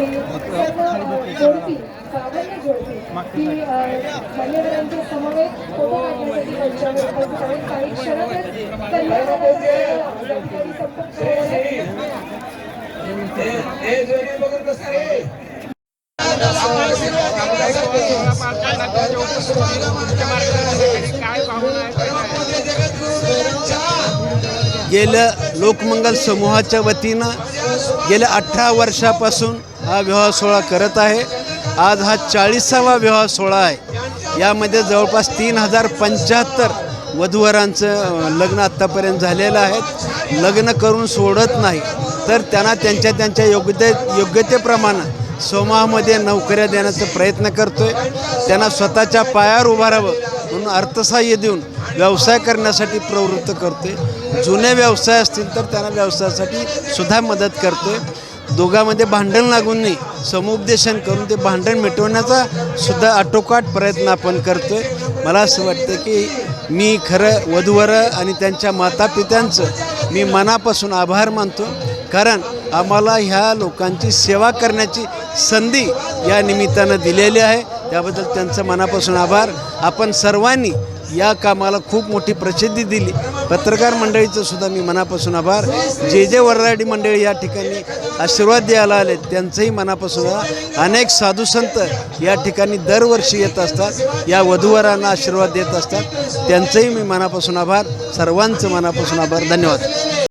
हे सर्व अ, जोडपी प्राधान्य जोडपी ही अ, समवेत फोटो काढण्यासाठी उपस्थित आहेत काही क्षणातच संपर्क गेलं लोकमंगल समूहाच्या वतीनं गेल्या अठरा वर्षापासून हा विवाह सोहळा करत आहे. आज हा चाळीसावा विवाह सोहळा आहे. यामध्ये जवळपास तीन हजार पंच्याहत्तर वधूवरांचं लग्न आत्तापर्यंत झालेलं आहे. लग्न करून सोडत नाही. तर त्यांना त्यांच्या त्यांच्या योग्यते योग्यतेप्रमाणे समूहामध्ये नोकऱ्या देण्याचा प्रयत्न करतो आहे त्यांना स्वतःच्या पायावर उभारावं म्हणून अर्थसहाय्य देऊन व्यवसाय करण्यासाठी प्रवृत्त करते जुने व्यवसाय असतील तर त्यांना व्यवसायासाठी सुद्धा मदत करते दोघांमध्ये भांडण लागून नाही समुपदेशन करून ते भांडण मिटवण्याचा सुद्धा आटोकाट प्रयत्न आपण करतोय. मला असं वाटतं की मी खरं वधूवर आणि त्यांच्या मातापित्यांचं मी मनापासून आभार मानतो. कारण आम्हाला ह्या लोकांची सेवा करण्याची संधी या निमित्तानं दिलेली आहे. त्याबद्दल त्यांचं मनापासून आभार. आपण सर्वांनी या कामाला खूप मोठी प्रसिद्धी दिली. पत्रकार मंडळीचं सुद्धा मी मनापासून आभार. जे जे वरराडी मंडळी या ठिकाणी आशीर्वाद द्यायला आले त्यांचंही मनापासून अनेक साधू संत या ठिकाणी दरवर्षी येत असतात या वधूवरांना आशीर्वाद देत असतात. त्यांचंही मी मनापासून आभार. सर्वांचं मनापासून आभार. धन्यवाद.